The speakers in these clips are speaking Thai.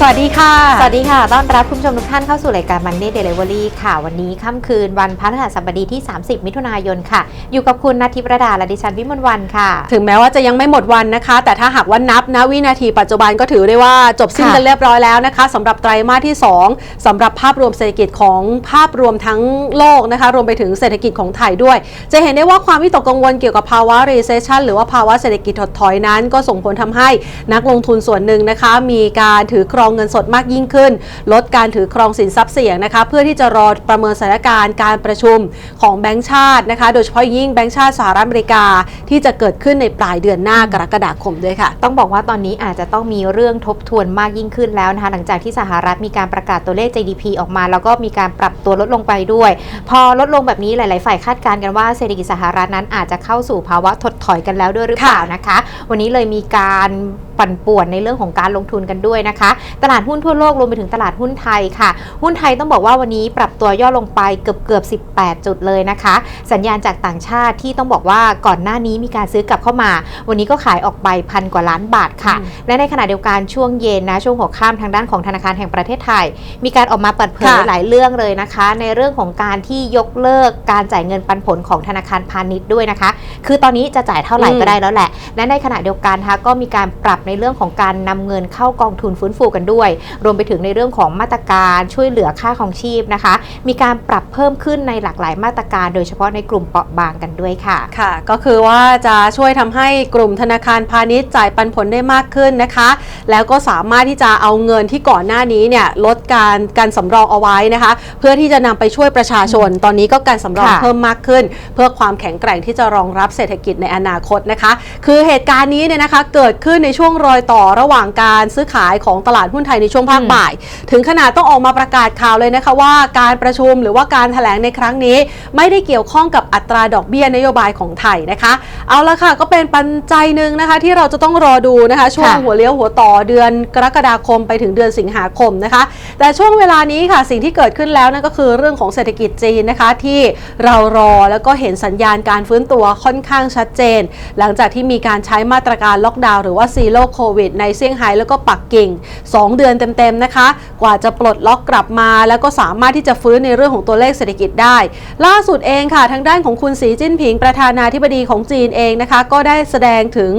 สวัสดีค่ะ สวัสดีค่ะ ต้อนรับคุณผู้ชมทุกท่านเข้าสู่รายการ Monday Delivery ค่ะ วันนี้ค่ำคืนวันพฤหัสบดีที่ 30 มิถุนายนค่ะ อยู่กับคุณนาทิประดาและดิฉันวิมลวันค่ะ ถึงแม้ว่าจะยังไม่หมดวันนะคะ แต่ถ้าหากว่านับนะวินาทีปัจจุบันก็ถือได้ว่าจบสิ้นค่ะกันเรียบร้อยแล้วนะคะสำหรับไตรมาสที่ 2สำหรับภาพรวมเศรษฐกิจของภาพรวมทั้งโลกนะคะ รวมไปถึงเศรษฐกิจของไทยด้วย จะเห็นได้ว่าความวิตกกังวลเกี่ยวกับภาวะ recession หรือว่าภาวะเศรษฐกิจถดถอยนั้น ก็ส่งผลทำให้นักลงทุนส่วนหนึ่งนะคะ มีการถือครององเงินสดมากยิ่งขึ้น ลดการถือครองสินทรัพย์เสี่ยงนะคะเพื่อที่จะรอประเมินสถานการณ์การประชุมของแบงก์ชาตินะคะ โดยเฉพาะยิ่งแบงก์ชาติสหรัฐอเมริกาที่จะเกิดขึ้นในปลายเดือนหน้ากรกฎาคมด้วยค่ะ ต้องบอกว่าตอนนี้อาจจะต้องมีเรื่องทบทวนมากยิ่งขึ้นแล้วนะคะหลังจากที่สหรัฐมีการประกาศตัวเลข GDP ออกมา แล้วก็มีการปรับตัวลดลงไปด้วย พอลดลงแบบนี้หลาย ๆ ฝ่ายคาดการณ์กันว่าเศรษฐกิจสหรัฐนั้นอาจจะเข้าสู่ภาวะถดถอยกันแล้วด้วยหรือเปล่านะคะ วันนี้เลยมีการปั่นป่วนในเรื่องของการลงทุนกันด้วยนะคะตลาดหุ้นทั่วโลกรวมไปถึงตลาดหุ้นไทยค่ะ หุ้นไทยต้องบอกว่าวันนี้ปรับตัวย่อลงไปเกือบเกือบ 18 จุดเลยนะคะ สัญญาณจากต่างชาติที่ต้องบอกว่าก่อนหน้านี้มีการซื้อกลับเข้ามา วันนี้ก็ขายออกไปพันกว่าล้านบาทค่ะอืมและในขณะเดียวกันช่วงเย็นนะช่วงหัวค่ำทางด้านของธนาคารแห่งประเทศไทย มีการออกมาเปิดเผยค่ะหลายเรื่องเลยนะคะ ในเรื่องของการที่ยกเลิกการจ่ายเงินปันผลของธนาคารพาณิชย์ด้วยนะคะ คือตอนนี้จะจ่ายเท่าไหร่อืมก็ได้แล้วแหละและในขณะเดียวกันนะคะก็มีการปรับในเรื่องของการนำเงินเข้ากองทุนฟื้นฟูกันด้วย รวมไปถึงในเรื่องของมาตรการช่วยเหลือค่าของชีพนะคะ มีการปรับเพิ่มขึ้นในหลากหลายมาตรการ โดยเฉพาะในกลุ่มเปราะบางกันด้วยค่ะค่ะ ก็คือว่าจะช่วยทำให้กลุ่มธนาคารพาณิชย์จ่ายปันผลได้มากขึ้นนะคะ แล้วก็สามารถที่จะเอาเงินที่ก่อนหน้านี้เนี่ยลดการการสำรองเอาไว้นะคะ เพื่อที่จะนำไปช่วยประชาชน ตอนนี้ก็การสำรองค่ะเพิ่มมากขึ้น เพื่อความแข็งแกร่งที่จะรองรับเศรษฐกิจในอนาคตนะคะ คือเหตุการณ์นี้เนี่ยนะคะเกิดขึ้นในช่วงรอยต่อระหว่างการซื้อขายของตลาดหุ้นไทยในช่วงภาคอืมบ่าย ถึงขนาดต้องออกมาประกาศข่าวเลยนะคะว่าการประชุมหรือว่าการแถลงในครั้งนี้ ไม่ได้เกี่ยวข้องกับอัตราดอกเบี้ยนโยบายของไทยนะคะ เอาละค่ะก็เป็นปัจจัยหนึ่งนะคะ ที่เราจะต้องรอดูนะคะ ช่วงค่ะหัวเลี้ยวหัวต่อเดือนกรกฎาคมไปถึงเดือนสิงหาคมนะคะ แต่ช่วงเวลานี้ค่ะสิ่งที่เกิดขึ้นแล้วนั่นก็คือเรื่องของเศรษฐกิจจีนนะคะที่เรารอแล้วก็เห็นสัญญาณการฟื้นตัวค่อนข้างชัดเจน หลังจากที่มีการใช้มาตรการล็อกดาวน์หรือว่าซีโร่โควิดในเซี่ยงไฮ้แล้วก็ปักกิ่ง2เดือนเต็มๆนะคะ กว่าจะปลดล็อกกลับมา แล้วก็สามารถที่จะฟื้นในเรื่องของตัวเลขเศรษฐกิจได้ ล่าสุดเองค่ะ ทางด้านของคุณสีจิ้นผิงประธานาธิบดีของจีนเองนะคะ ก็ได้แสดงถึง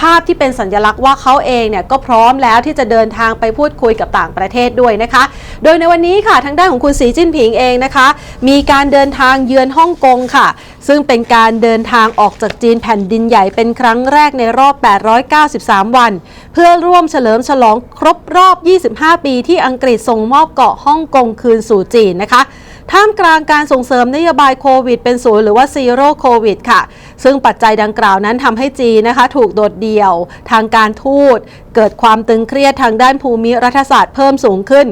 ภาพที่เป็นสัญลักษณ์ว่าเขาเองเนี่ยก็พร้อมแล้วที่จะเดินทางไปพูดคุยกับต่างประเทศด้วยนะคะ โดยในวันนี้ค่ะทางด้านของคุณสีจิ้นผิงเองนะคะ มีการเดินทางเยือนฮ่องกงค่ะ ซึ่งเป็นการเดินทางออกจากจีนแผ่นดินใหญ่เป็นครั้งแรกในรอบ 893 วัน เพื่อร่วมเฉลิมฉลองครบรอบ 25 ปีที่อังกฤษส่งมอบเกาะฮ่องกงคืนสู่จีนนะคะท่ามกลางการส่งเสริมนโยบายโควิดเป็นศูนย์หรือว่าซีโร่โควิดค่ะ ซึ่งปัจจัยดังกล่าวนั้นทำให้จีนนะคะ ถูกโดดเดี่ยว ทางการทูต เกิดความตึงเครียดทางด้านภูมิรัฐศาสตร์เพิ่มสูงขึ้น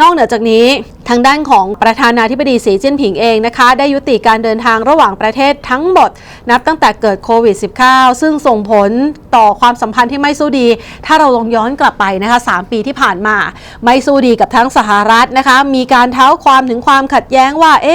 นอกเหนือจากนี้ ทางด้านของประธานาธิบดีสีจิ้นผิงเองนะคะ ได้ยุติการเดินทางระหว่างประเทศทั้งหมด นับตั้งแต่เกิดโควิด -19 ซึ่งส่งผลต่อความสัมพันธ์ที่ไม่สู้ดี ถ้าเราลองย้อนกลับไปนะคะ3ปีที่ผ่านมา ไม่สู้ดีกับทั้งสหรัฐนะคะ มีการเท้าความถึงความขัดแย้งว่าเอ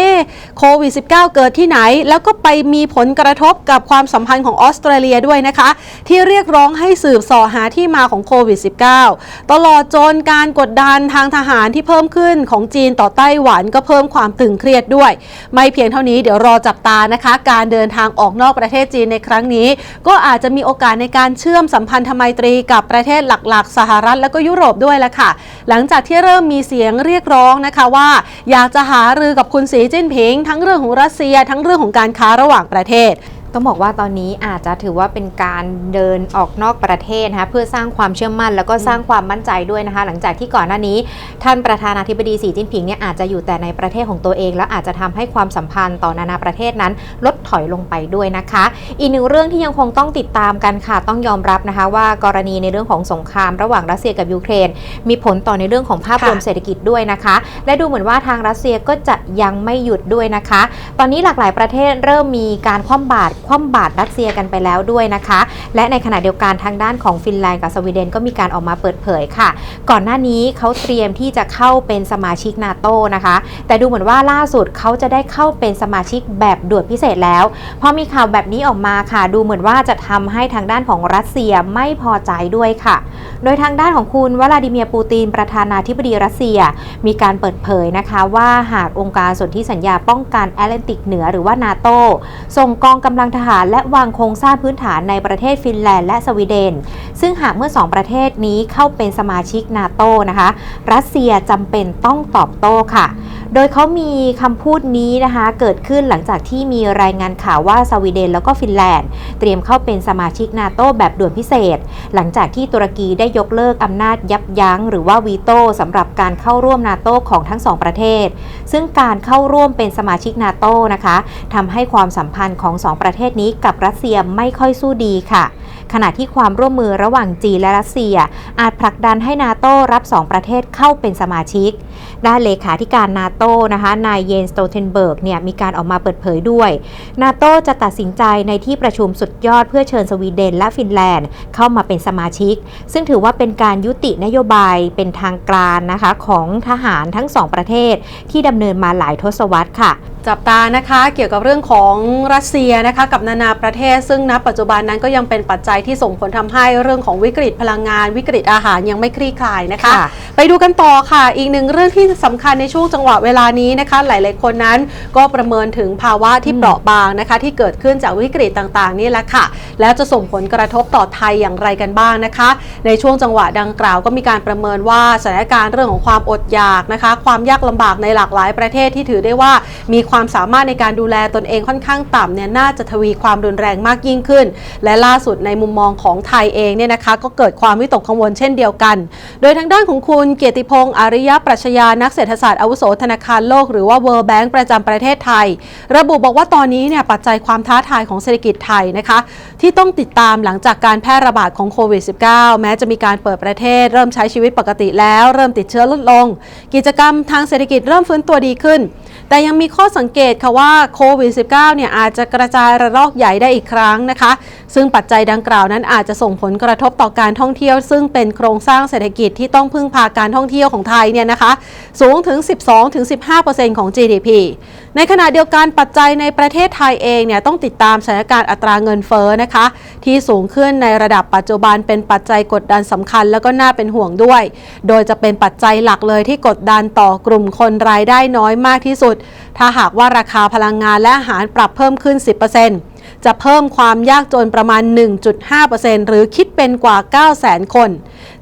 โควิด -19 เกิดที่ไหน แล้วก็ไปมีผลกระทบกับความสัมพันธ์ของออสเตรเลียด้วยนะคะ ที่เรียกร้องให้สืบสอหาที่มาของโควิด -19 ตลอดจนการกดดันทางทหารที่เพิ่มขึ้นของจีนต่อไต้หวันก็เพิ่มความตึงเครียดด้วย ไม่เพียงเท่านี้เดี๋ยวรอจับตานะคะ การเดินทางออกนอกประเทศจีนในครั้งนี้ ก็อาจจะมีโอกาสในการเชื่อมสัมพันธไมตรีกับประเทศหลักๆ สหรัฐและก็ยุโรปด้วยละค่ะ หลังจากที่เริ่มมีเสียงเรียกร้องนะคะว่า อยากจะหารือกับคุณสีจิ้นผิง ทั้งเรื่องของรัสเซีย ทั้งเรื่องของการค้าระหว่างประเทศ ต้องบอกว่าตอนนี้อาจจะถือว่าเป็นการเดินออกนอกประเทศนะคะเพื่อสร้างความเชื่อมั่นแล้วก็สร้างความมั่นใจด้วยนะคะ หลังจากที่ก่อนหน้านี้ ท่านประธานาธิบดีสีจิ้นผิงเนี่ยอาจจะอยู่แต่ในประเทศของตัวเอง แล้วอาจจะทำให้ความสัมพันธ์ต่อนานาประเทศนั้น ลดถอยลงไปด้วยนะคะ อีกหนึ่งเรื่องที่ยังคงต้องติดตามกันค่ะต้องยอมรับนะคะ ว่ากรณีในเรื่องของสงครามระหว่างรัสเซียกับยูเครน มีผลต่อในเรื่องของภาพรวมเศรษฐกิจด้วยนะคะ และดูเหมือนว่าทางรัสเซียก็จะยังไม่หยุดด้วยนะคะ ตอนนี้หลากหลายประเทศเริ่มมีการคว่ำบาตรคว่ำบาตรรัสเซียกันไปแล้วด้วยนะคะ และในขณะเดียวกันทางด้านของฟินแลนด์กับสวีเดนก็มีการออกมาเปิดเผยค่ะ ก่อนหน้านี้เขาเตรียมที่จะเข้าเป็นสมาชิกนาโตนะคะ แต่ดูเหมือนว่าล่าสุดเขาจะได้เข้าเป็นสมาชิกแบบด่วนพิเศษแล้วพอมีข่าวแบบนี้ออกมาค่ะ ดูเหมือนว่าจะทำให้ทางด้านของรัสเซียไม่พอใจด้วยค่ะ โดยทางด้านของคุณวลาดิเมียร์ปูตินประธานาธิบดีรัสเซีย มีการเปิดเผยนะคะว่าหากองค์การสนธิสัญญาป้องกันแอตแลนติกเหนือหรือว่านาโตส่งกองกำลังทหารและวางโครงสร้างพื้นฐานในประเทศฟินแลนด์และสวีเดน ซึ่งหากเมื่อ 2 ประเทศนี้เข้าเป็นสมาชิกนาโตนะคะ รัสเซียจำเป็นต้องตอบโต้ค่ะ โดยเขามีคำพูดนี้นะคะ เกิดขึ้นหลังจากที่มีรายงานข่าวว่าสวีเดนแล้วก็ฟินแลนด์ เตรียมเข้าเป็นสมาชิกนาโตแบบด่วนพิเศษ หลังจากที่ตุรกีได้ยกเลิกอำนาจยับยั้งหรือว่าวีโต้สำหรับการเข้าร่วมนาโตของทั้งสองประเทศ ซึ่งการเข้าร่วมเป็นสมาชิกนาโตนะคะทำให้ความสัมพันธ์ของสองประเทศทศนี้กับรัสเซียไม่ค่อยสู้ดีค่ะ ขณะที่ความร่วมมือระหว่างจีนและรัสเซีย อาจผลักดันให้นาโต้รับ 2 ประเทศเข้าเป็นสมาชิก ด้านเลขาธิการนาโต้นะคะนายเยนสโตเทนเบิร์กเนี่ยมีการออกมาเปิดเผยด้วย นาโต้จะตัดสินใจในที่ประชุมสุดยอดเพื่อเชิญสวีเดนและฟินแลนด์เข้ามาเป็นสมาชิก ซึ่งถือว่าเป็นการยุตินโยบายเป็นทางการนะคะของทหารทั้งสองประเทศที่ดำเนินมาหลายทศวรรษค่ะ จับตานะคะเกี่ยวกับเรื่องของรัสเซียนะคะกับนานาประเทศ ซึ่งณปัจจุบันนั้นก็ยังเป็นปัจจัยที่ส่งผลทำให้เรื่องของวิกฤตพลังงาน วิกฤตอาหารยังไม่คลี่คลายนะคะค่ะไปดูกันต่อค่ะ อีกหนึ่งเรื่องที่สำคัญในช่วงจังหวะเวลานี้นะคะ หลาย ๆ คนนั้นก็ประเมินถึงภาวะที่อืมเปราะบางนะคะ ที่เกิดขึ้นจากวิกฤตต่างๆ นี่แหละค่ะ แล้วจะส่งผลกระทบต่อไทยอย่างไรกันบ้างนะคะ ในช่วงจังหวะดังกล่าวก็มีการประเมินว่าสถานการณ์เรื่องของความอดอยากนะคะ ความยากลำบากในหลากหลายประเทศที่ถือได้ว่ามีความความสามารถในการดูแลตนเองค่อนข้างต่ำเนี่ยน่าจะทวีความรุนแรงมากยิ่งขึ้น และล่าสุดในมุมมองของไทยเองเนี่ยนะคะก็เกิดความวิตกกังวลเช่นเดียวกัน โดยทางด้านของคุณเกียรติพงศ์อาริยะปรัชญานักเศรษฐศาสตร์อาวุโสธนาคารโลกหรือว่า World Bank ประจำประเทศไทย ระบุบอกว่าตอนนี้เนี่ยปัจจัยความท้าทายของเศรษฐกิจไทยนะคะ ที่ต้องติดตามหลังจากการแพร่ระบาดของโควิด -19 แม้จะมีการเปิดประเทศ เริ่มใช้ชีวิตปกติแล้ว เริ่มติดเชื้อลดลง กิจกรรมทางเศรษฐกิจเริ่มฟื้นตัวดีขึ้น แต่ยังมีข้อสังเกตค่ะว่าโควิด -19 เนี่ยอาจจะกระจายระลอกใหญ่ได้อีกครั้งนะคะ ซึ่งปัจจัยดังกล่าวนั้นอาจจะส่งผลกระทบต่อการท่องเที่ยว ซึ่งเป็นโครงสร้างเศรษฐกิจที่ต้องพึ่งพาการท่องเที่ยวของไทยเนี่ยนะคะ สูงถึง 12-15%ของ GDP ในขณะเดียวกันปัจจัยในประเทศไทยเองเนี่ยต้องติดตามสถานการณ์อัตราเงินเฟ้อนะคะ ที่สูงขึ้นในระดับปัจจุบันเป็นปัจจัยกดดันสำคัญ แล้วก็น่าเป็นห่วงด้วย โดยจะเป็นปัจจัยหลักเลยที่กดดันต่อกลุ่มคนรายได้น้อยมากที่สุด ถ้าหากว่าราคาพลังงานและอาหารปรับเพิ่มขึ้น 10%จะเพิ่มความยากจนประมาณ 1.5%หรือคิดเป็นกว่า 900,000 คน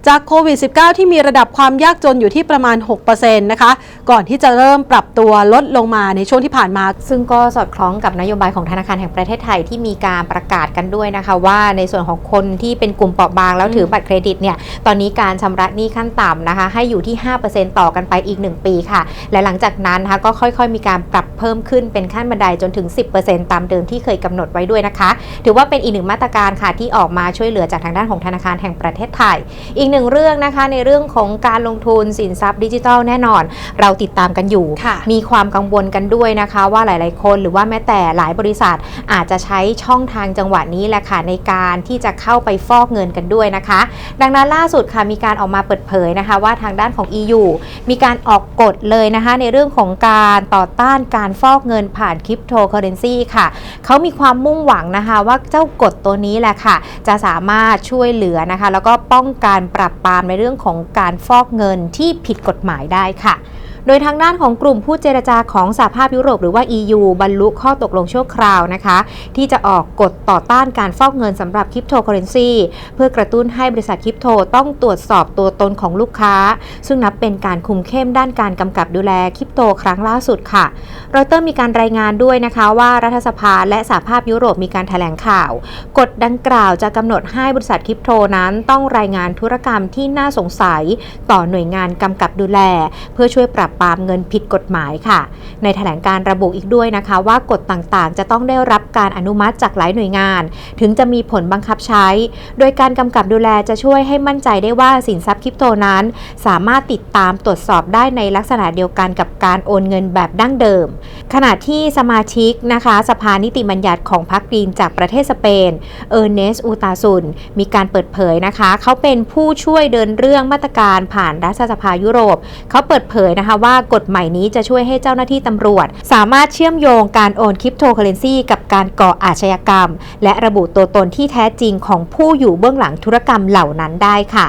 จากโควิด -19 ที่มีระดับความยากจนอยู่ที่ประมาณ 6%นะคะ ก่อนที่จะเริ่มปรับตัวลดลงมาในช่วงที่ผ่านมา ซึ่งก็สอดคล้องกับนโยบายของธนาคารแห่งประเทศไทยที่มีการประกาศกันด้วยนะคะ ว่าในส่วนของคนที่เป็นกลุ่มเปราะบางแล้วถือบัตรเครดิตเนี่ยตอนนี้การชำระหนี้ขั้นต่ำนะคะ ให้อยู่ที่ 5%ต่อกันไปอีก 1 ปีค่ะ และหลังจากนั้นนะคะก็ค่อยๆ มีการปรับเพิ่มขึ้นเป็นขั้นบันไดจนถึง 10%ตามเดิมที่เคยกำหนดไว้ด้วยนะคะ ถือว่าเป็นอีกหนึ่งมาตรการค่ะที่ออกมาช่วยเหลือจากทางด้านของธนาคารแห่งประเทศไทย อีกหนึ่งเรื่องนะคะในเรื่องของการลงทุนสินทรัพย์ดิจิทัลแน่นอน เราติดตามกันอยู่ค่ะมีความกังวลกันด้วยนะคะ ว่าหลาย ๆ คนหรือว่าแม้แต่หลายบริษัทอาจจะใช้ช่องทางจังหวะนี้แหละค่ะในการที่จะเข้าไปฟอกเงินกันด้วยนะคะ ดังนั้นล่าสุดค่ะมีการออกมาเปิดเผยนะคะ ว่าทางด้านของ EU มีการออกกฎเลยนะคะ ในเรื่องของการต่อต้านการฟอกเงินผ่านคริปโตเคอเรนซีค่ะเขามีความมุ่งหวังนะคะ ว่าเจ้ากฎตัวนี้แหละค่ะ จะสามารถช่วยเหลือนะคะ แล้วก็ป้องกันปรับปรามในเรื่องของการฟอกเงินที่ผิดกฎหมายได้ค่ะ โดยทางด้านของกลุ่มผู้เจรจาของสหภาพยุโรปหรือว่า EU บรรลุข้อตกลงชั่วคราวนะคะ ที่จะออกกฎต่อต้านการฟอกเงินสำหรับคริปโตเคอเรนซีเพื่อกระตุ้นให้บริษัทคริปโตต้องตรวจสอบตัวตนของลูกค้า ซึ่งนับเป็นการคุมเข้มด้านการกำกับดูแลคริปโตครั้งล่าสุดค่ะรอยเตอร์มีการรายงานด้วยนะคะว่ารัฐสภาและสหภาพยุโรปมีการแถลงข่าว กฎดังกล่าวจะกำหนดให้บริษัทคริปโตนั้นต้องรายงานธุรกรรมที่น่าสงสัย ต่อหน่วยงานกำกับดูแล เพื่อช่วยปรับปรามเงินผิดกฎหมายค่ะ ในแถลงการระบุอีกด้วยนะคะว่ากฎต่างๆ จะต้องได้รับการอนุมัติจากหลายหน่วยงาน ถึงจะมีผลบังคับใช้ โดยการกำกับดูแลจะช่วยให้มั่นใจได้ว่าสินทรัพย์คริปโตนั้น สามารถติดตามตรวจสอบได้ในลักษณะเดียวกันกับการโอนเงินแบบดั้งเดิม ขณะที่สมาชิกนะคะ สภานิติบัญญัติของพรรคกรีนจากประเทศสเปน เออร์เนสอูตาซุน มีการเปิดเผยนะคะ เขาเป็นผู้ช่วยเดินเรื่องมาตรการผ่านรัฐสภายุโรป เขาเปิดเผยนะคะว่ากฎใหม่นี้จะช่วยให้เจ้าหน้าที่ตำรวจ สามารถเชื่อมโยงการโอนคริปโตเคอเรนซีกับการก่ออาชญากรรม และระบุตัวตนที่แท้จริงของผู้อยู่เบื้องหลังธุรกรรมเหล่านั้นได้ค่ะ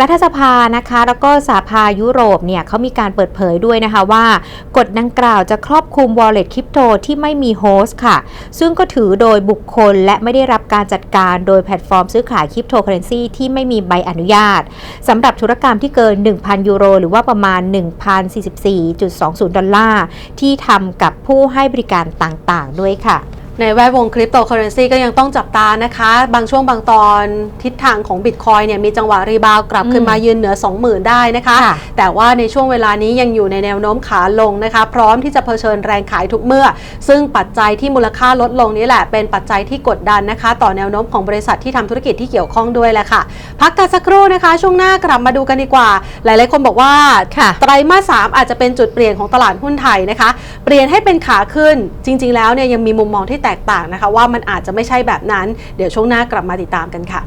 รัฐสภานะคะ แล้วก็สหภายุโรปเนี่ยเขามีการเปิดเผยด้วยนะคะว่ากฎดังกล่าวจะครอบคลุม wallet คริปโตที่ไม่มีโฮสต์ค่ะ ซึ่งก็ถือโดยบุคคลและไม่ได้รับการจัดการโดยแพลตฟอร์มซื้อขายคริปโตเคอเรนซีที่ไม่มีใบอนุญาตสำหรับธุรกรรมที่เกิน 1,000 ยูโร หรือว่าประมาณ 1,044.20 ดอลลาร์ที่ทำกับผู้ให้บริการต่างๆ ด้วยค่ะ ในแวดวงคริปโตเคอเรนซีก็ยังต้องจับตานะคะ บางช่วงบางตอนทิศทางของบิตคอยเนี่ยมีจังหวะรีบาวด์กลับขึ้นมายืนเหนือ 20,000 ได้นะคะค่ะแต่ว่าในช่วงเวลานี้ยังอยู่ในแนวโน้มขาลงนะคะ พร้อมที่จะเผชิญแรงขายทุกเมื่อ ซึ่งปัจจัยที่มูลค่าลดลงนี้แหละเป็นปัจจัยที่กดดันนะคะ ต่อแนวโน้มของบริษัทที่ทำธุรกิจที่เกี่ยวข้องด้วยแหละค่ะ พักกันสักครู่นะคะ ช่วงหน้ากลับมาดูกันดีกว่า หลาย ๆ คนบอกว่าค่ะไตรมาสสามอาจจะเป็นจุดเปลี่ยนของตลาดหุ้นไทยนะคะ เปลี่ยนให้เป็นขาขึ้นจริง ๆ แล้วเนี่ยยังมีมุมมองที่แตกต่างนะคะ ว่ามันอาจจะไม่ใช่แบบนั้น เดี๋ยวช่วงหน้ากลับมาติดตามกันค่ะ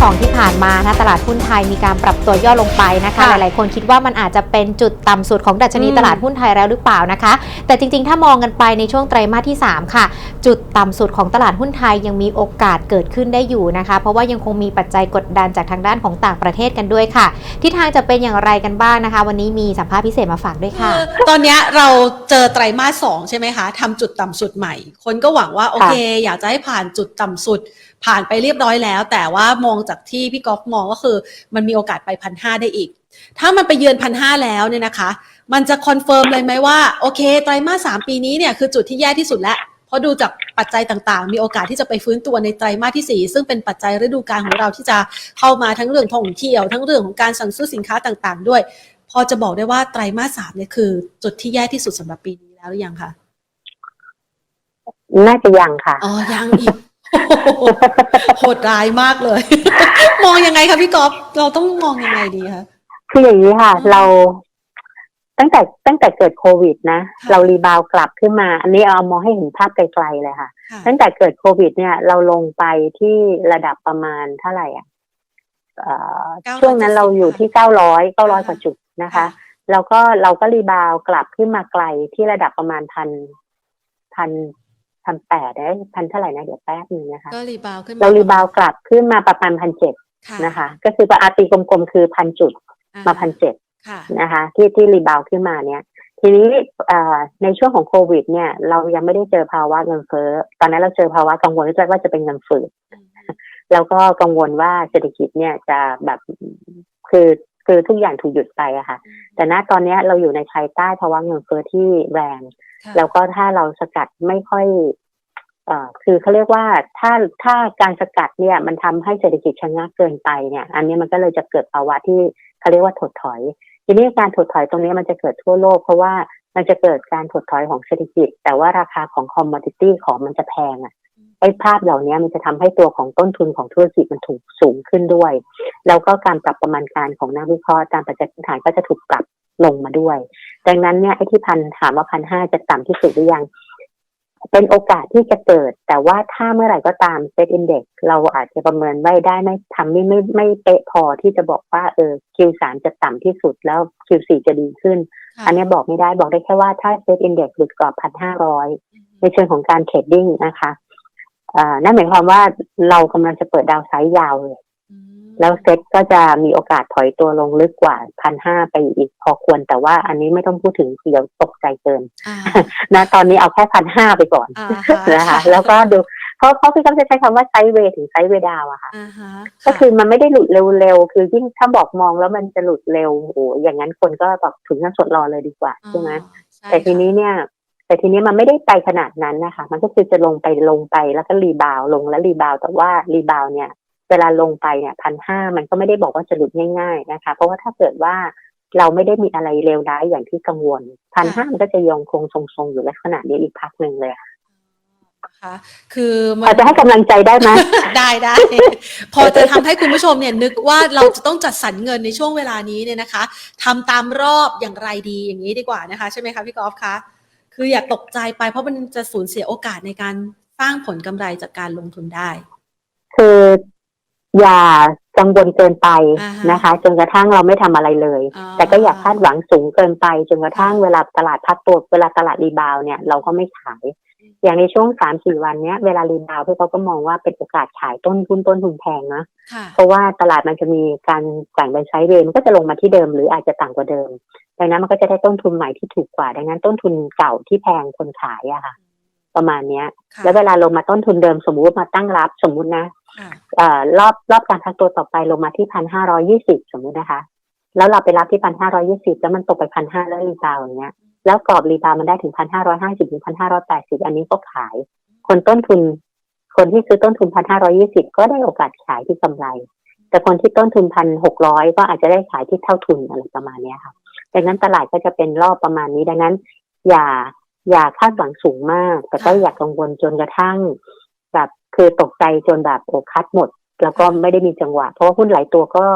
ช่วงไตรมาสสองที่ผ่านมานะตลาดหุ้นไทยมีการปรับตัวย่อลงไปนะคะค่ะหลายๆ คนคิดว่ามันอาจจะเป็นจุดต่ำสุดของดัชนีอืมตลาดหุ้นไทยแล้วหรือเปล่านะคะ แต่จริงๆ ถ้ามองกันไปในช่วงไตรมาสที่ 3 ค่ะ จุดต่ำสุดของตลาดหุ้นไทยยังมีโอกาสเกิดขึ้นได้อยู่นะคะ เพราะว่ายังคงมีปัจจัยกดดันจากทางด้านของต่างประเทศกันด้วยค่ะทิศทางจะเป็นอย่างไรกันบ้างนะคะ วันนี้มีสัมภาษณ์พิเศษมาฝากด้วยค่ะ ตอนเนี้ยเราเจอไตรมาสสองใช่ไหมคะทำจุดต่ำสุดใหม่ คนก็หวังว่าโอเค อยากจะให้ผ่านจุดต่ำสุดผ่านไปเรียบร้อยแล้ว แต่ว่ามองจากที่พี่ก๊อฟมองก็คือมันมีโอกาสไปพันห้าได้อีก ถ้ามันไปเยือนพันห้าแล้วเนี่ยนะคะ มันจะคอนเฟิร์มเลยไหมว่าโอเคไตรมาสสามปีนี้เนี่ยคือจุดที่แย่ที่สุดแล้วเพราะดูจากปัจจัยต่างๆ มีโอกาสที่จะไปฟื้นตัวในไตรมาสที่ 4 ซึ่งเป็นปัจจัยฤดูกาลของเราที่จะเข้ามาทั้งเรื่องท่องเที่ยว ทั้งเรื่องของการสั่งซื้อสินค้าต่างๆ ด้วย พอจะบอกได้ว่าไตรมาสสามเนี่ยคือ จุดที่แย่ที่สุดสำหรับปีนี้แล้วหรือยังคะ น่าจะยังค่ะ อ๋อ ยังอีก โหดร้ายมากเลย มองยังไงคะพี่ก๊อฟเราต้องมองยังไงดีคะคืออย่างนี้ค่ะอืมเราตั้งแต่ตั้งแต่เกิดโควิด นะค่ะเรารีบาวด์กลับขึ้นมา อันนี้เอามองให้เห็นภาพไกลๆเลยค่ะค่ะ ตั้งแต่เกิดโควิด เนี่ย เราลงไปที่ระดับประมาณเท่าไหร่อะเอ่อ970ช่วงนั้นเราอยู่ที่เก้าร้อยเก้าร้อยกว่าจุดนะคะ แล้วก็เราก็รีบาวด์กลับขึ้นมาไกลที่ระดับประมาณพันพัน พันแปดได้พันเท่าไหร่นะเดี๋ยวแป๊บนึงนะคะก็รีบาวด์ขึ้นมเรารีบาวด์กลับขึ้นมาประมาณพันเจ็ดค่ะนะคะ ก็คือปอาตีกลมๆคือพันจุดอ่มาพันเจ็ดค่ะนะคะ ที่ที่รีบาวด์ขึ้นมาเนี่ย ทีนี้เอ่อในช่วงของโควิด เนี่ย เรายังไม่ได้เจอภาวะเงินเฟ้อตอนนั้นเราเจอภาวะกังวลว่าจะเป็นเงินฝืดอืมแล้วก็กังวลว่าเศรษฐกิจเนี่ยจะแบบคือคือทุกอย่างถูกหยุดไปอะค่ะ แต่ณตอนเนี้ยเราอยู่ในภายใต้ภาวะเงินเฟ้อที่แรงค่ะ แล้วก็ถ้าเราสกัดไม่ค่อยเอ่อคือเขาเรียกว่าถ้าถ้าการสกัดเนี่ยมันทำให้เศรษฐกิจชะงักเกินไปเนี่ย อันนี้มันก็เลยจะเกิดภาวะที่เขาเรียกว่าถดถอย ทีนี้การถดถอยตรงนี้มันจะเกิดทั่วโลกเพราะว่ามันจะเกิดการถดถอยของเศรษฐกิจ แต่ว่าราคาของคอมมอดิตี้ของมันจะแพงอะ่ะไอ้ภาพเหล่านี้มันจะทำให้ตัวของต้นทุนของธุรกิจมันถูกสูงขึ้นด้วย แล้วก็การปรับประมาณการของนักวิเคราะห์ตามปัจจัยพื้นฐานก็จะถูกปรับ ลงมาด้วย ดังนั้นเนี่ยไอ้ที่พันถามว่าพันห้าจะต่ำที่สุดหรือยัง เป็นโอกาสที่จะเกิด แต่ว่าถ้าเมื่อไหร่ก็ตามเซตอินเด็กเราอาจจะประเมินไว้ได้ไม่ทำไม่ไม่ไม่เป๊ะพอที่จะบอกว่าเออ Q3 จะต่ำที่สุดแล้ว Q4 จะดีขึ้นค่ะอันนี้บอกไม่ได้บอกได้แค่ว่าถ้าเซตอินเด็กหลุดกรอบพันห้าร้อยอืมในเชิงของการเทรดดิ้งนะคะอ่านั่นหมายความว่าเรากำลังจะเปิดดาวไซด์ยาวเลยอืม แล้วเซ็ตก็จะมีโอกาสถอยตัวลงลึกกว่าพันห้าไปอีกพอควร แต่ว่าอันนี้ไม่ต้องพูดถึงเดี๋ยวตกใจเกินอ่านะตอนนี้เอาแค่พันห้าไปก่อนอ่านะคะแล้วก็ดูเพราะเพราะพี่ก็จะใช้คำว่าไซด์เวย์ถึงไซด์เวย์ดาวอะค่ะอ่าฮะก็คือมันไม่ได้หลุดเร็วๆ คือยิ่งถ้าบอกมองแล้วมันจะหลุดเร็วโอ้โหอย่างนั้นคนก็แบบถึงขั้นสดรอเลยดีกว่าใช่ไหมใช่แต่ทีนี้เนี่ยแต่ทีนี้มันไม่ได้ไปขนาดนั้นนะคะ มันก็คือจะลงไปลงไปแล้วก็รีบาวด์ลงแล้วรีบาวด์แต่ว่ารีบาวด์เนี่ย เวลาลงไปเนี่ยพันห้ามันก็ไม่ได้บอกว่าจะหลุดง่ายๆนะคะ เพราะว่าถ้าเกิดว่าเราไม่ได้มีอะไรเลวร้ายอย่างที่กังวลพันห้ามันก็จะยังคงทรงๆอยู่ลักษณะนี้อีกพักหนึ่งเลยค่ะนะคะคือมัอาจจะให้กำลังใจได้ไหมได้ได้พอจะทำให้คุณผู้ชมเนี่ยนึกว่าเราจะต้องจัดสรรเงินในช่วงเวลานี้เนี่ยนะคะทำตามรอบอย่างไรดีอย่างนี้ดีกว่านะคะ ใช่ไหมคะพี่กอล์ฟคะคืออย่าตกใจไปเพราะมันจะสูญเสียโอกาสในการสร้างผลกำไรจากการลงทุนได้ คือ อย่ากังวลเกินไปอ่าฮะนะคะ จนกระทั่งเราไม่ทำอะไรเลยอ๋อแต่ก็อย่าคาดหวังสูงเกินไป จนกระทั่งเวลาตลาดพักตัวเวลาตลาดรีบาวด์เนี่ยเราก็ไม่ขาย อย่างในช่วงสามสี่วันเนี้ยเวลารีบาวด์พี่เขาก็มองว่าเป็นโอกาสขายต้นทุนต้นทุนแพงนะค่ะเพราะว่าตลาดมันจะมีการแกว่งเป็นไซด์เวย์มันก็จะลงมาที่เดิมหรืออาจจะต่ำกว่าเดิมดังนั้นมันก็จะได้ต้นทุนใหม่ที่ถูกกว่าดังนั้นต้นทุนเก่าที่แพงคนขายอะค่ะ ประมาณเนี้ยค่ะแล้วเวลาลงมาต้นทุนเดิมสมมุติมาตั้งรับสมมุตินะค่ะเอ่อ รอบรอบการพักตัวต่อไปลงมาที่พันห้าร้อยี่สิบสมมุตินะคะ แล้วเราไปรับที่พันห้าร้อยี่สิบแล้วมันตกไปพันห้าแล้วรีบาวอย่างเงี้ย แล้วกรอบรีบาวมันได้ถึงพันห้าร้อยห้าสิบถึงพันห้าร้อยแปดสิบอันนี้ก็ขาย คนต้นทุน คนที่ซื้อต้นทุนพันห้าร้อยี่สิบก็ได้โอกาสขายที่กำไร แต่คนที่ต้นทุนพันหกร้อยก็อาจจะได้ขายที่เท่าทุนอะไรประมาณเนี้ยค่ะดังนั้นตลาดก็จะเป็นรอบประมาณนี้ดังนั้น อย่าอย่าคาดหวังสูงมาก แต่ก็อย่ากังวลจนกระทั่ง คือตกใจจนแบบโอ้คัดหมด แล้วก็ไม่ได้มีจังหวะ เพราะว่าหุ้นหลายตัวก็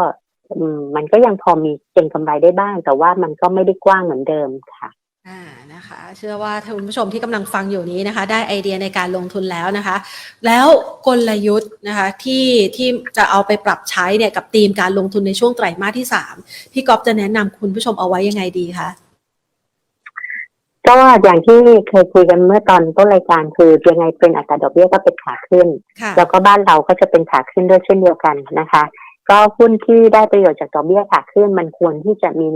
มันก็ยังพอมีเก็งกำไรได้บ้าง แต่ว่ามันก็ไม่ได้กว้างเหมือนเดิมค่ะอ่านะคะ เชื่อว่าท่านผู้ชมที่กำลังฟังอยู่นี้นะคะ ได้ไอเดียในการลงทุนแล้วนะคะ แล้วกลยุทธ์นะคะที่ที่จะเอาไปปรับใช้เนี่ยกับธีมการลงทุนในช่วงไตรมาสที่สามพี่ก๊อฟจะแนะนำคุณผู้ชมเอาไว้ยังไงดีคะ ก็อย่างที่เคยคุยกันเมื่อตอนต้นรายการคือยังไงเป็นอัตราดอกเบี้ยก็เป็นขาขึ้นค่ะแล้วก็บ้านเราก็จะเป็นขาขึ้นด้วยเช่นเดียวกันนะคะ ก็หุ้นที่ได้ประโยชน์จากดอกเบี้ยขาขึ้น มันควรที่จะมี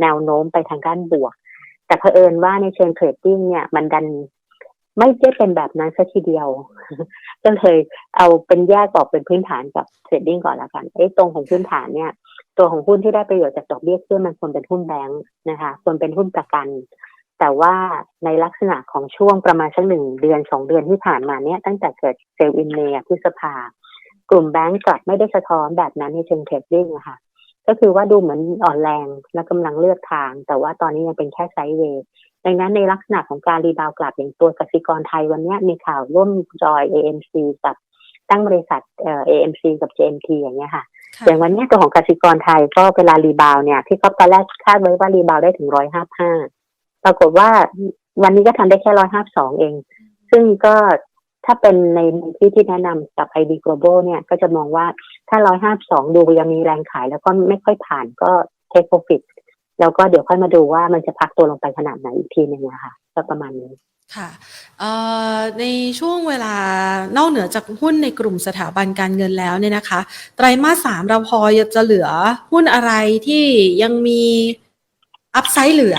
แนวโน้มไปทางด้านบวก แต่เผอิญว่าในเชิงเทรดดิ้งเนี่ยมันดันไม่ได้เป็นแบบนั้นซะทีเดียว ก็เลยเอาเป็นแยกออกเป็นพื้นฐานกับเทรดดิ้งก่อนละกันไอ้ตรงของพื้นฐานเนี่ย ตัวของหุ้นที่ได้ประโยชน์จากดอกเบี้ยขึ้นมันควรเป็นหุ้นแบงค์นะคะควรเป็นหุ้นประกัน แต่ว่าในลักษณะของช่วงประมาณสักหนึ่งเดือนสองเดือนที่ผ่านมาเนี่ยตั้งแต่เกิดเซลล์อินเมย์พฤษภากลุ่มแบงก์กลับไม่ได้สะท้อนแบบนั้นในเชิงเทรดดิ้งอะค่ะก็คือว่าดูเหมือนอ่อนแรงและกำลังเลือกทาง แต่ว่าตอนนี้ยังเป็นแค่ไซด์เวย์ดังนั้นในลักษณะของการรีบาวด์กลับอย่างตัวกสิกรไทยวันเนี้ยมีข่าวร่วมจอย AMC กับตั้งบริษัทเอ่อ AMC กับ JMT อย่างเงี้ยค่ะค่ะอย่างวันเนี้ยตัวของกสิกรไทยก็เวลารีบาวด์เนี่ยที่เขาตอนแรกคาดไว้ว่ารีบาวด์ได้ถึงร้อยห้าห้า ปรากฏว่าวันนี้ก็ทำได้แค่ร้อยห้าสองเอง ซึ่งก็ถ้าเป็นในที่ที่แนะนำกับ ID Global เนี่ยก็จะมองว่าถ้าร้อยห้าสองดูยังมีแรงขาย แล้วก็ไม่ค่อยผ่านก็ take profit แล้วก็เดี๋ยวค่อยมาดูว่ามันจะพักตัวลงไปขนาดไหนอีกทีหนึ่งนะคะก็ประมาณนี้ค่ะในช่วงเวลานอกเหนือจากหุ้นในกลุ่มสถาบันการเงินแล้วเนี่ยนะคะ ไตรมาสสามเราพอจะเหลือหุ้นอะไรที่ยังมีอัพไซด์เหลือ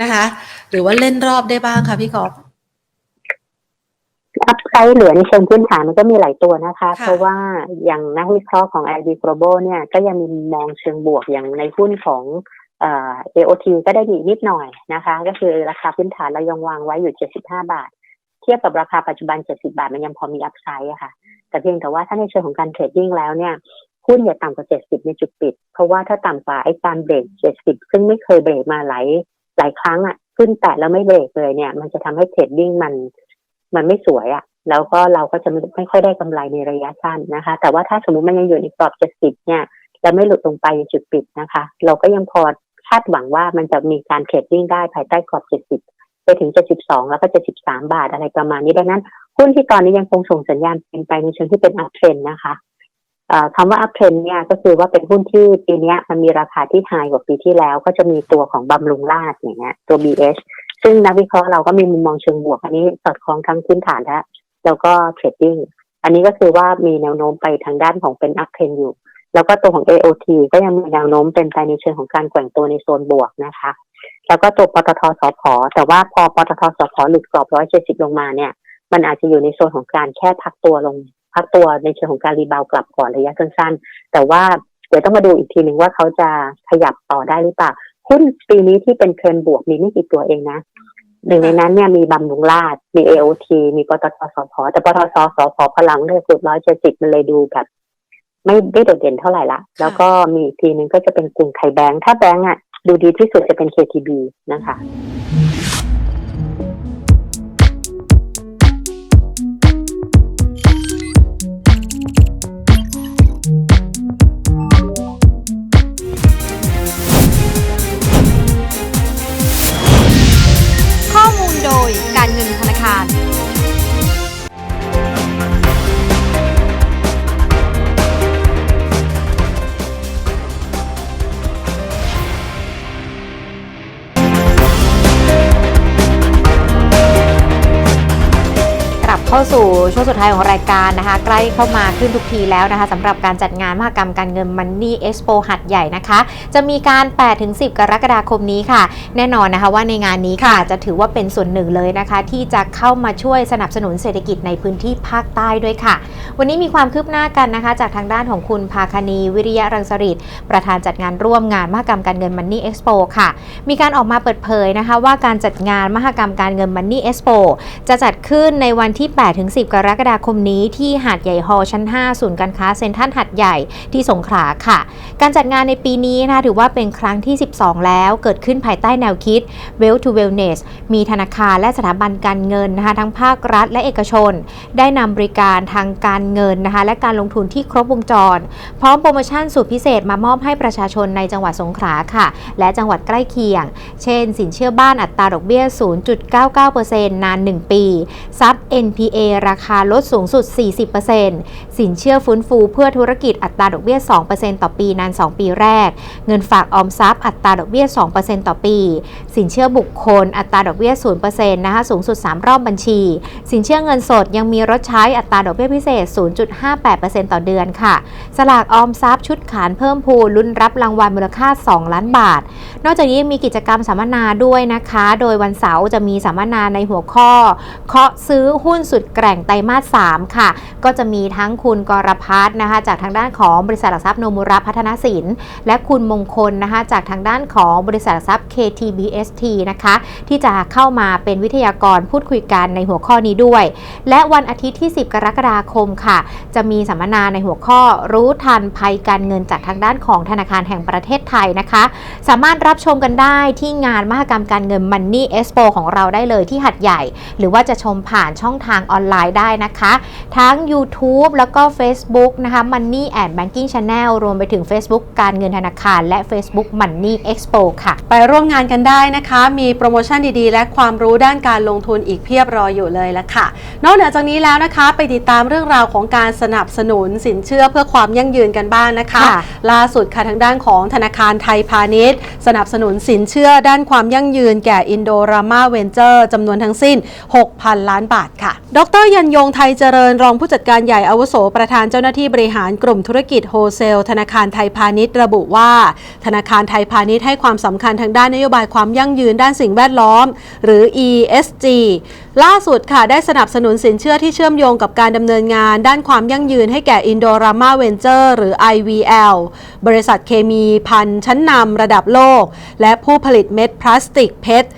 นะคะ หรือว่าเล่นรอบได้บ้างคะพี่กอฟอัพไซด์เหลือในเชิงพื้นฐานมันก็มีหลายตัวนะคะ ค่ะ เพราะว่าอย่างนักวิเคราะห์ของ ID Global เนี่ยก็ยังมีมุมมองเชิงบวกอย่างในหุ้นของเอ่อ AOT ก็ได้ดีนิดหน่อยนะคะ ก็คือราคาพื้นฐานเรายังวางไว้อยู่ 75 บาท เทียบกับราคาปัจจุบัน 70 บาท มันยังพอมีอัพไซด์อะค่ะ แต่เพียงแต่ว่าถ้าในเชิงของการเทรดดิ้งแล้วเนี่ยหุ้นอย่าต่ำกว่า 70 ในจุดปิด เพราะว่าถ้าต่ำกว่าไอ้การเบรก 70 ซึ่งไม่เคยเบรกมาหลาย หลายครั้งอะขึ้นแต่แล้วไม่เบรกเลยเนี่ย มันจะทำให้เทรดดิ้งมันมันไม่สวยอะ แล้วก็เราก็จะไม่ไม่ค่อยได้กำไรในระยะสั้นนะคะ แต่ว่าถ้าสมมุติมันยังอยู่ในกรอบ70เนี่ยแล้วไม่หลุดลงไปจุดปิดนะคะ เราก็ยังพอคาดหวังว่ามันจะมีการเทรดดิ้งได้ภายใต้กรอบ70ไปถึง72แล้วก็73บามบาทอะไรประมาณนี้ดังนั้นหุ้นที่ตอนนี้ยังคงส่งสัญญาณเป็นไปในเชิงที่เป็นอัพเทรนนะคะ คำว่าอัพเทรนเนี่ยก็คือว่าเป็นหุ้นที่ปีนี้มันมีราคาที่ไฮกว่าปีที่แล้ว ก็จะมีตัวของบำรุงราชอย่างเงี้ยตัว BH ซึ่งนักวิเคราะห์เราก็มีมุมมองเชิงบวก อันนี้สอดคล้องทั้งพื้นฐานและแล้วก็เทรดดิ้งอันนี้ก็คือว่ามีแนวโน้มไปทางด้านของเป็นอัพเทรนอยู่ แล้วก็ตัวของ AOT ก็ยังมีแนวโน้มเป็นไปในเชิงของการแกว่งตัวในโซนบวกนะคะ แล้วก็ตัวปตทสพแต่ว่าพอปตทสพหลุดกรอบ170 ลงมาเนี่ย มันอาจจะอยู่ในโซนของการแค่พักตัวลง พักตัวในเชิงของการรีบาวด์กลับก่อนระยะสั้นๆ แต่ว่าเดี๋ยวต้องมาดูอีกทีหนึ่งว่าเขาจะขยับต่อได้หรือเปล่าหุ้นปีนี้ที่เป็นเทรนด์บวกมีไม่กี่ตัวเองนะหนึ่งในนั้นเนี่ยมีบำรุงราษฎร์มี AOT มีปตทสพแต่ปตทสพพลังเลือกสุดร้อยเจ็ดสิบมันเลยดูแบบไม่ได้โดดเด่นเท่าไหร่ละ แล้วก็มีอีกทีหนึ่งก็จะเป็นกรุงไทยแบงค์ถ้าแบงค์อะดูดีที่สุดจะเป็น KTB นะคะ Show. ช่วงสุดท้ายของรายการนะคะ ใกล้เข้ามาขึ้นทุกทีแล้วนะคะสำหรับการจัดงานมหกรรมการเงิน Money Expo หัดใหญ่นะคะ จะมีการ 8-10 กรกฎาคมนี้ค่ะ แน่นอนนะคะว่าในงานนี้ค่ะ จะถือว่าเป็นส่วนหนึ่งเลยนะคะ ที่จะเข้ามาช่วยสนับสนุนเศรษฐกิจในพื้นที่ภาคใต้ด้วยค่ะ วันนี้มีความคืบหน้ากันนะคะ จากทางด้านของคุณภาคณีวิริยะรังสฤษดิ์ประธานจัดงานร่วมงานมหกรรมการเงิน Money Expo ค่ะ มีการออกมาเปิดเผยนะคะ ว่าการจัดงานมหกรรมการเงิน Money Expo จะจัดขึ้นในวันที่ 8-10กรกฎาคมนี้ที่หาดใหญ่ฮอล์ชั้น 5 ศูนย์การค้าเซ็นทรัลหาดใหญ่ที่สงขลาค่ะ การจัดงานในปีนี้นะคะถือว่าเป็นครั้งที่ 12 แล้วเกิดขึ้นภายใต้แนวคิด Well to Wellness มีธนาคารและสถาบันการเงินนะคะทั้งภาครัฐและเอกชน ได้นำบริการทางการเงินนะคะและการลงทุนที่ครบวงจร พร้อมโปรโมชั่นสุดพิเศษมามอบให้ประชาชนในจังหวัดสงขลาค่ะ และจังหวัดใกล้เคียง เช่น สินเชื่อบ้านอัตราดอกเบี้ย 0.99%นาน 1 ปี ซับ NPA ราคาลดสูงสุด 40%สินเชื่อฟื้นฟูเพื่อธุรกิจอัตราดอกเบี้ย 2%ต่อปีนาน 2 ปีแรก เงินฝากออมทรัพย์อัตราดอกเบี้ย 2%ต่อปี สินเชื่อบุคคล อัตราดอกเบี้ย 0%นะคะสูงสุด 3 รอบบัญชี สินเชื่อเงินสดยังมีรถใช้อัตราดอกเบี้ยพิเศษ 0.58%ต่อเดือนค่ะ สลากออมทรัพย์ชุดขานเพิ่มพูลุ้นรับรางวัลมูลค่า 2 ล้านบาท นอกจากนี้ยังมีกิจกรรมสัมมนาด้วยนะคะ โดยวันเสาร์จะมีสัมมนาในหัวข้อ เคาะซื้อหุ้นสุดแกร่งไตมาส 3 ค่ะ ก็จะมีทั้งคุณกรพัฒน์นะคะจากทางด้านของบริษัทหลักทรัพย์โนมุระพัฒนสิน และคุณมงคลนะคะจากทางด้านของบริษัทหลักทรัพย์ KTBST นะคะที่จะเข้ามาเป็นวิทยากรพูดคุยกันในหัวข้อนี้ด้วย และวันอาทิตย์ที่ 10 กรกฎาคมค่ะ จะมีสัมมนาในหัวข้อรู้ทันภัยการเงินจากทางด้านของธนาคารแห่งประเทศไทยนะคะ สามารถรับชมกันได้ที่งานมหกรรมการเงิน Money Expo ของเราได้เลยที่หัดใหญ่ หรือว่าจะชมผ่านช่องทางออนไลน์ได้นะคะ ทั้ง YouTube แล้วก็ Facebook นะคะ Money and Banking Channel รวมไปถึง Facebook การเงินธนาคาร และ Facebook Money Expo ค่ะ ไปร่วมงานกันได้นะคะ มีโปรโมชั่นดีๆ และความรู้ด้านการลงทุนอีกเพียบรออยู่เลยละค่ะ นอกเหนือจากนี้แล้วนะคะ ไปติดตามเรื่องราวของการสนับสนุนสินเชื่อเพื่อความยั่งยืนกันบ้างนะคะค่ะล่าสุดค่ะทางด้านของธนาคารไทยพาณิชย์ สนับสนุนสินเชื่อด้านความยั่งยืนแก่อินโดรามาเวนเจอร์จำนวนทั้งสิ้น 6,000 ล้านบาทค่ะ ดรยันยงไทยเจริญรองผู้จัดการใหญ่อาวุโสประธานเจ้าหน้าที่บริหารกลุ่มธุรกิจโฮเซล ธนาคารไทยพาณิชย์ระบุว่า ธนาคารไทยพาณิชย์ให้ความสำคัญทางด้านนโยบายความยั่งยืนด้านสิ่งแวดล้อม หรือ ESG ล่าสุดค่ะได้สนับสนุนสินเชื่อที่เชื่อมโยงกับการดำเนินงาน ด้านความยั่งยืนให้แก่อินโดรามาเวนเจอร์หรือ IVL บริษัทเคมีพันชั้นนำระดับโลก และผู้ผลิตเม็ดพลาสติกเพชร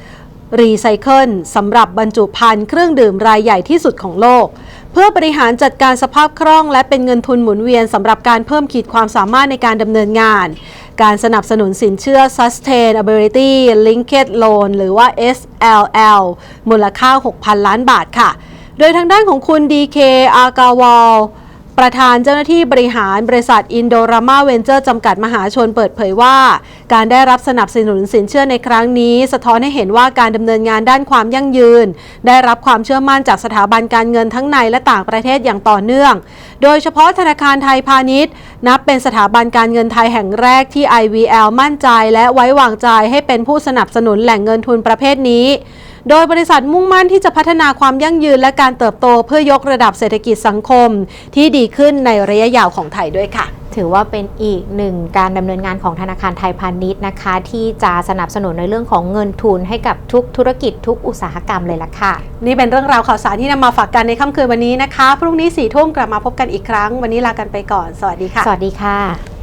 รีไซเคิลสำหรับบรรจุภัณฑ์เครื่องดื่มรายใหญ่ที่สุดของโลก เพื่อบริหารจัดการสภาพคล่อง และเป็นเงินทุนหมุนเวียนสำหรับการเพิ่มขีดความสามารถในการดำเนินงาน การสนับสนุนสินเชื่อ Sustainability Linked Loan หรือว่า SLL มูลค่า 6,000 ล้านบาทค่ะ โดยทางด้านของคุณ DK อากาวาล ประธานเจ้าหน้าที่บริหารบริษัทอินโดรามาเวนเจอร์จำกัดมหาชนเปิดเผยว่า การได้รับสนับสนุนสินเชื่อในครั้งนี้ สะท้อนให้เห็นว่าการดำเนินงานด้านความยั่งยืน ได้รับความเชื่อมั่นจากสถาบันการเงินทั้งในและต่างประเทศอย่างต่อเนื่อง โดยเฉพาะธนาคารไทยพาณิชย์ นับเป็นสถาบันการเงินไทยแห่งแรกที่ IVL มั่นใจและไว้วางใจให้เป็นผู้สนับสนุนแหล่งเงินทุนประเภทนี้ โดยบริษัทมุ่งมั่นที่จะพัฒนาความยั่งยืนและการเติบโตเพื่อยกระดับเศรษฐกิจสังคม ที่ดีขึ้นในระยะยาวของไทยด้วยค่ะถือว่าเป็นอีกหนึ่งการดำเนินงานของธนาคารไทยพาณิชย์นะคะ ที่จะสนับสนุนในเรื่องของเงินทุนให้กับทุกธุรกิจทุกอุตสาหกรรมเลยล่ะค่ะ นี่เป็นเรื่องราวข่าวสารที่นำมาฝากกันในค่ำคืนวันนี้นะคะ พรุ่งนี้สี่ทุ่มกลับมาพบกันอีกครั้ง วันนี้ลากันไปก่อน สวัสดีค่ะ สวัสดีค่ะ